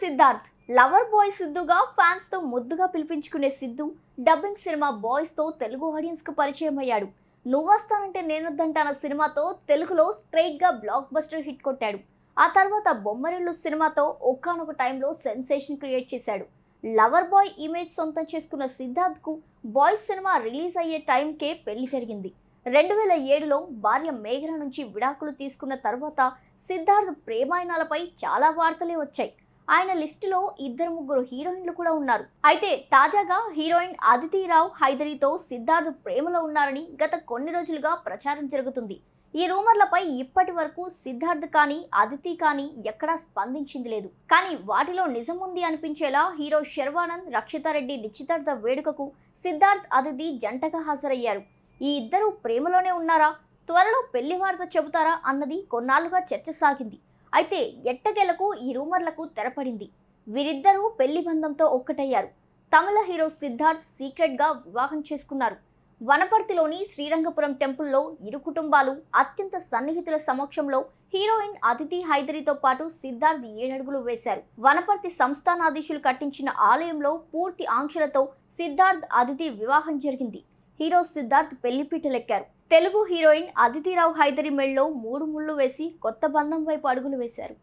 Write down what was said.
Siddharth. Lover boy సిద్ధుగా ఫ్యాన్స్తో ముద్దుగా పిలిపించుకునే సిద్ధు డబ్బింగ్ సినిమా బాయ్స్తో తెలుగు ఆడియన్స్కు పరిచయం అయ్యాడు. నువ్వొస్తానంటే నేనొద్దంటాన సినిమాతో తెలుగులో స్ట్రైట్గా బ్లాక్ బస్టర్ హిట్ కొట్టాడు. ఆ తర్వాత బొమ్మరిల్లు సినిమాతో ఒకానొక టైంలో సెన్సేషన్ క్రియేట్ చేశాడు. లవర్ బాయ్ ఇమేజ్ సొంతం చేసుకున్న సిద్ధార్థ్కు బాయ్స్ సినిమా రిలీజ్ అయ్యే టైంకే పెళ్ళి జరిగింది. రెండు వేల ఏడులో భార్య మేఘన నుంచి విడాకులు తీసుకున్న తర్వాత సిద్ధార్థ్ ప్రేమాయణాలపై చాలా వార్తలే వచ్చాయి. ఆయన లిస్టులో ఇద్దరు ముగ్గురు హీరోయిన్లు కూడా ఉన్నారు. అయితే తాజాగా హీరోయిన్ అదితి రావు హైదరితో సిద్ధార్థ్ ప్రేమలో ఉన్నారని గత కొన్ని రోజులుగా ప్రచారం జరుగుతుంది. ఈ రూమర్లపై ఇప్పటి వరకు సిద్ధార్థ్ కానీ అదితి కానీ ఎక్కడా స్పందించింది లేదు. కానీ వాటిలో నిజం ఉంది అనిపించేలా హీరో శర్వానంద్ రక్షితారెడ్డి నిశ్చితార్థ వేడుకకు సిద్ధార్థ్ అదితి జంటగా హాజరయ్యారు. ఈ ఇద్దరు ప్రేమలోనే ఉన్నారా? త్వరలో పెళ్ళి వార్త చెబుతారా? అన్నది కొన్నాళ్ళుగా చర్చ సాగింది. అయితే ఎట్టకేలకు ఈ రూమర్లకు తెరపడింది. వీరిద్దరూ పెళ్ళి బంధంతో ఒక్కటయ్యారు. తమిళ హీరో సిద్ధార్థ్ సీక్రెట్గా వివాహం చేసుకున్నారు. వనపర్తిలోని శ్రీరంగపురం టెంపుల్లో ఇరు కుటుంబాలు అత్యంత సన్నిహితుల సమక్షంలో హీరోయిన్ అతిథి హైదరితో పాటు సిద్ధార్థ్ ఏడడుగులు వేశారు. వనపర్తి సంస్థానాధీశులు కట్టించిన ఆలయంలో పూర్తి ఆంక్షలతో సిద్ధార్థ్ అతిథి వివాహం జరిగింది. హీరో సిద్ధార్థ్ పెళ్ళిపీటలెక్కారు తెలుగు హీరోయిన్ అదితిరావు హైదరి మెళ్ళలో మూడు ముళ్ళు వేసి కొత్త బంధం వైపు అడుగులు వేశారు.